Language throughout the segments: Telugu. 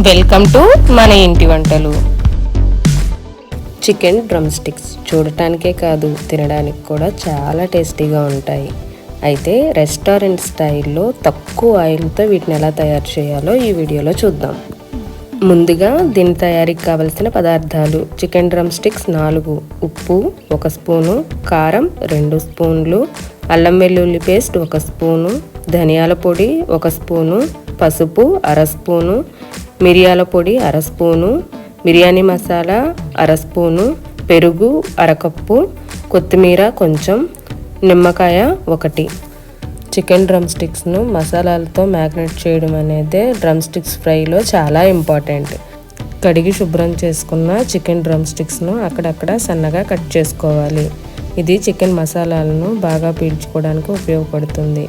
వెల్కమ్ టు మన ఇంటి వంటలు. చికెన్ డ్రమ్ స్టిక్స్ చూడటానికే కాదు తినడానికి కూడా చాలా టేస్టీగా ఉంటాయి. అయితే రెస్టారెంట్ స్టైల్లో తక్కువ ఆయిల్తో వీటిని ఎలా తయారు చేయాలో ఈ వీడియోలో చూద్దాం. ముందుగా దీని తయారీకి కావలసిన పదార్థాలు చికెన్ డ్రమ్ స్టిక్స్ నాలుగు ఉప్పు ఒక స్పూను కారం రెండు స్పూన్లు అల్లం వెల్లుల్లి పేస్ట్ ఒక స్పూను ధనియాల పొడి ఒక స్పూను పసుపు అర స్పూను మిరియాల పొడి అర స్పూను బిర్యానీ మసాలా అర స్పూను పెరుగు అరకప్పు కొత్తిమీర కొంచెం నిమ్మకాయ ఒకటి. చికెన్ డ్రమ్ స్టిక్స్ను మసాలాలతో మ్యారినేట్ చేయడం అనేది డ్రమ్ స్టిక్స్ ఫ్రైలో చాలా ఇంపార్టెంట్. కడిగి శుభ్రం చేసుకున్న చికెన్ డ్రమ్ స్టిక్స్ను అక్కడక్కడ సన్నగా కట్ చేసుకోవాలి. ఇది చికెన్ మసాలాలను బాగా పీల్చుకోవడానికి ఉపయోగపడుతుంది.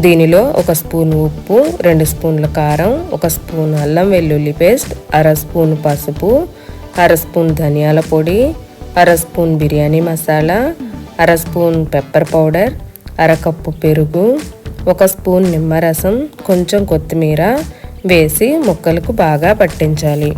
దీనిలో ఒక స్పూన్ ఉప్పు రెండు స్పూన్ల కారం ఒక స్పూన్ అల్లం వెల్లుల్లి పేస్ట్ అర స్పూన్ పసుపు అర స్పూన్ ధనియాల పొడి అర స్పూన్ బిర్యానీ మసాలా అర స్పూన్ పెప్పర్ పౌడర్ అరకప్పు పెరుగు ఒక స్పూన్ నిమ్మరసం కొంచెం కొత్తిమీర వేసి ముక్కలకు బాగా పట్టించాలి.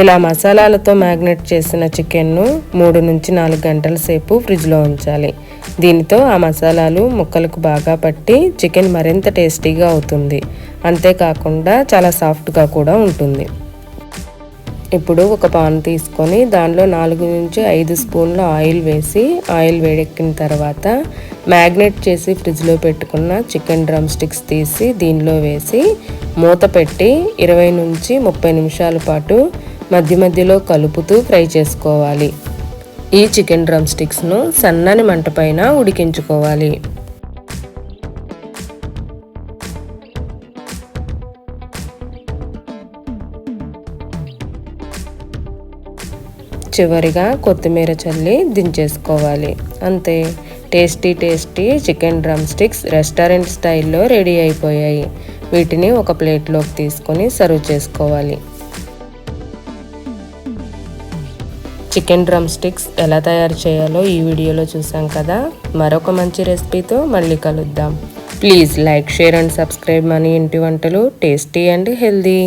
ఇలా మసాలాలతో మ్యాగ్నెట్ చేసిన చికెన్ను మూడు నుంచి నాలుగు గంటల సేపు ఫ్రిడ్జ్లో ఉంచాలి. దీనితో ఆ మసాలాలు ముక్కలకు బాగా పట్టి చికెన్ మరింత టేస్టీగా అవుతుంది. అంతేకాకుండా చాలా సాఫ్ట్గా కూడా ఉంటుంది. ఇప్పుడు ఒక పాన్ తీసుకొని దానిలో నాలుగు నుంచి ఐదు స్పూన్ల ఆయిల్ వేసి ఆయిల్ వేడెక్కిన తర్వాత మ్యాగ్నెట్ చేసి ఫ్రిడ్జ్లో పెట్టుకున్న చికెన్ డ్రమ్ స్టిక్స్ తీసి దీనిలో వేసి మూత పెట్టి ఇరవై నుంచి ముప్పై నిమిషాల పాటు మధ్య మధ్యలో కలుపుతూ ఫ్రై చేసుకోవాలి. ఈ చికెన్ డ్రమ్ స్టిక్స్ను సన్నని మంట పైన ఉడికించుకోవాలి. చివరిగా కొత్తిమీర చల్లి దించేసుకోవాలి. అంతే. Tasty tasty chicken drumsticks restaurant స్టైల్లో రెడీ అయిపోయాయి. వీటిని ఒక ప్లేట్లోకి తీసుకొని సర్వ్ చేసుకోవాలి. చికెన్ డ్రమ్ స్టిక్స్ ఎలా తయారు చేయాలో ఈ వీడియోలో చూసాం కదా. మరొక మంచి రెసిపీతో మళ్ళీ కలుద్దాం. Please like share and subscribe money ఇంటి వంటలు టేస్టీ అండ్ హెల్దీ.